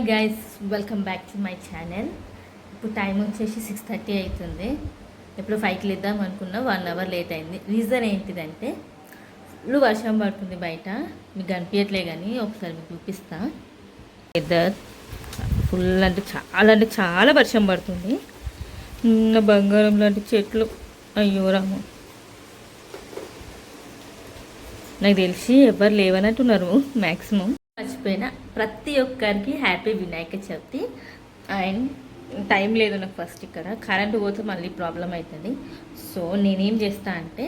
Hi guys welcome back to my channel ఇప్పుడు time వచ్చేసి six thirty అవుతుంది ఎప్పుడు ఫైవ్కి లేద్దాం అనుకున్నా వన్ అవర్ లేట్ అయింది. రీజన్ ఏంటిదంటే ఫుల్ వర్షం పడుతుంది బయట. మీకు కనిపించట్లే కానీ ఒకసారి మీకు చూపిస్తా. వెదర్ ఫుల్ అంటే చాలా అంటే చాలా వర్షం పడుతుంది. చిన్న బంగారం లాంటి చెట్లు. అయ్యో రాము. నాకు తెలిసి ఎవరు లేవనట్టున్నారు మ్యాక్సిమం మర్చిపోయిన ప్రతి ఒక్కరికి happy Vinayaka Chavithi. And time లేదు నాకు ఫస్ట్ ఇక్కడ. కరెంట్ పోతే మళ్ళీ ప్రాబ్లం అవుతుంది సో నేనేం చేస్తా అంటే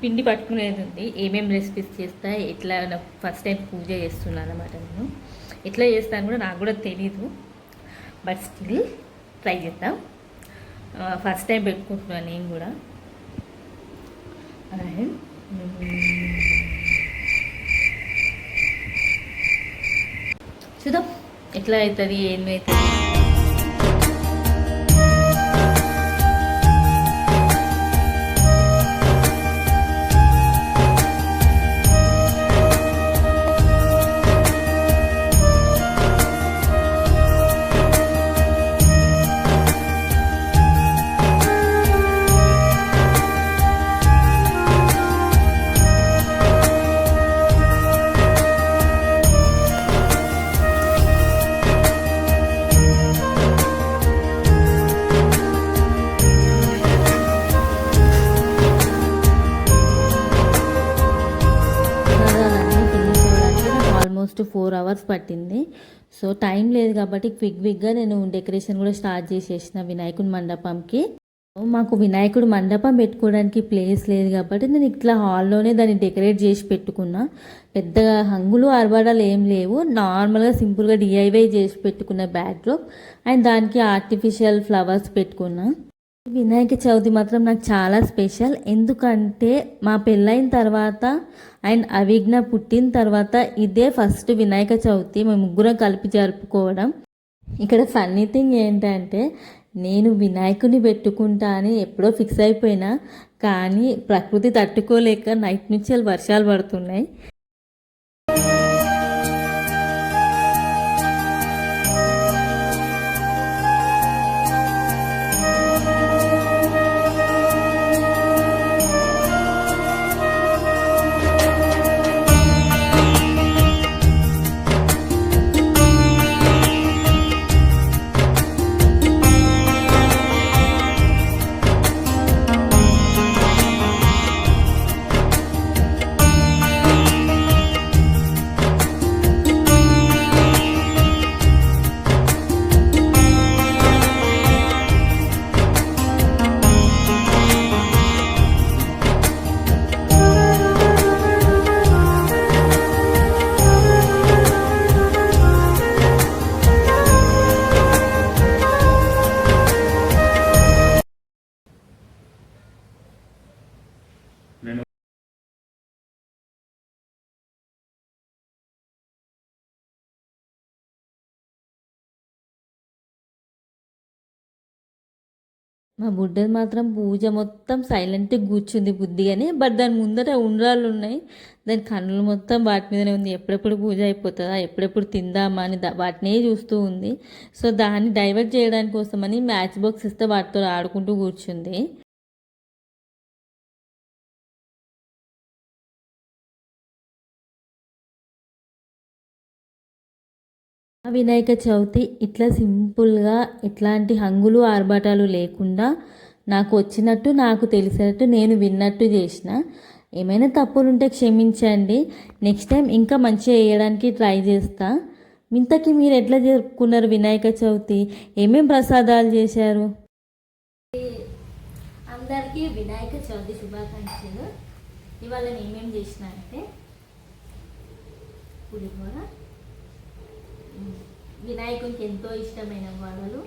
పిండి పట్టుకునేది ఉంది. ఏమేమి రెసిపీస్ చేస్తా ఎట్లా నాకు ఫస్ట్ టైం పూజ చేస్తున్నాను అనమాట నేను. ఎట్లా చేస్తాను కూడా నాకు కూడా తెలీదు. బట్ స్టిల్ ట్రై చేద్దాం. ఫస్ట్ టైం పెట్టుకుంటున్నాను నేను కూడా. అండ్ చూద్దాం ఎట్లా అవుతుంది ఏమవుతుంది ప్రసాదాలన్నీ ఆల్మోస్ట్ ఫోర్ అవర్స్ పట్టింది. సో టైం లేదు కాబట్టి క్విక్ క్విక్గా నేను డెకరేషన్ కూడా స్టార్ట్ చేసేసిన వినాయకుడి మండపంకి. మాకు వినాయకుడు మండపం పెట్టుకోవడానికి ప్లేస్ లేదు కాబట్టి నేను ఇట్లా హాల్లోనే దాన్ని డెకరేట్ చేసి పెట్టుకున్నా. పెద్దగా హంగులు అరబడాలు ఏం లేవు. నార్మల్గా సింపుల్గా డిఐవై చేసి పెట్టుకున్న బ్యాక్డ్రాప్ అండ్ దానికి ఆర్టిఫిషియల్ ఫ్లవర్స్ పెట్టుకున్నా. వినాయక చవితి మాత్రం నాకు చాలా స్పెషల్. ఎందుకంటే మా పెళ్ళైన తర్వాత అండ్ అవిఘ్న పుట్టిన తర్వాత ఇదే ఫస్ట్ వినాయక చవితి. మేము ముగ్గురం కలిపి జరుపుకోవడం. ఇక్కడ ఫన్నీ థింగ్ ఏంటంటే నేను వినాయకుని పెట్టుకుంటా అని ఎప్పుడో ఫిక్స్ అయిపోయినా కానీ ప్రకృతి తట్టుకోలేక నైట్ నుంచి వర్షాలు పడుతున్నాయి. మా బుడ్డది మాత్రం పూజ మొత్తం సైలెంట్గా కూర్చుంది బుద్ధిగానే బట్ దాని ముందర ఉండ్రాళ్ళు ఉన్నాయి. దాని కన్నులు మొత్తం వాటి మీదనే ఉంది. ఎప్పుడెప్పుడు పూజ అయిపోతుందా ఎప్పుడెప్పుడు తిందామా అని వాటినే చూస్తూ ఉంది. సో దాన్ని డైవర్ట్ చేయడానికి కోసమని మ్యాచ్ బాక్స్ ఇస్తే వాటితో ఆడుకుంటూ కూర్చుంది. వినాయక చవితి ఇట్లా సింపుల్గా ఎట్లాంటి హంగులు ఆర్భాటాలు లేకుండా నాకు వచ్చినట్టు నాకు తెలిసినట్టు నేను విన్నట్టు చేసిన. ఏమైనా తప్పులుంటే క్షమించండి. నెక్స్ట్ టైం ఇంకా మంచిగా వేయడానికి ట్రై చేస్తా. ఇంతకీ మీరు ఎట్లా జరుపుకున్నారు వినాయక చవితి? ఏమేం ప్రసాదాలు చేశారు? అందరికీ వినాయక చవితి శుభాకాంక్షలు. ఇవాళ నేనేం చేసిన అంటే పులిహోర వినాయకునికి ఎంతో ఇష్టమైన వడలు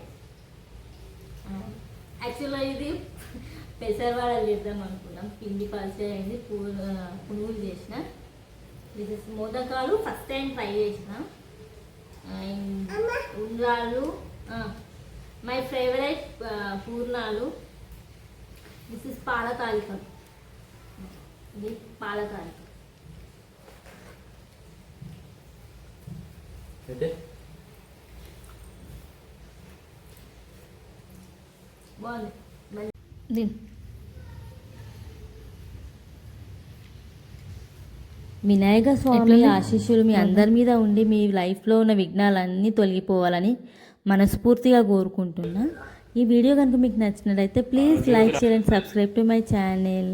యాక్చువల్గా ఇది పెసరవాడలు చేద్దాం అనుకున్నాం. పిండి పల్చ అయింది పునుగులు చేసిన. ఇది మోదకాలు ఫస్ట్ టైం ట్రై చేసిన. ఉండ్రాలు మై ఫేవరెట్ పూర్ణాలు. దిస్ ఇస్ పాలకాలికం ఇది పాలకాలికం అయితే వినాయక స్వామి ఆశీస్సులు మీ అందరి మీద ఉండి మీ లైఫ్లో ఉన్న విఘ్నాలన్నీ తొలగిపోవాలని మనస్ఫూర్తిగా కోరుకుంటున్నా. ఈ వీడియో కనుక మీకు నచ్చినట్లయితే ప్లీజ్ లైక్ చేయండి సబ్స్క్రైబ్ టు మై ఛానల్.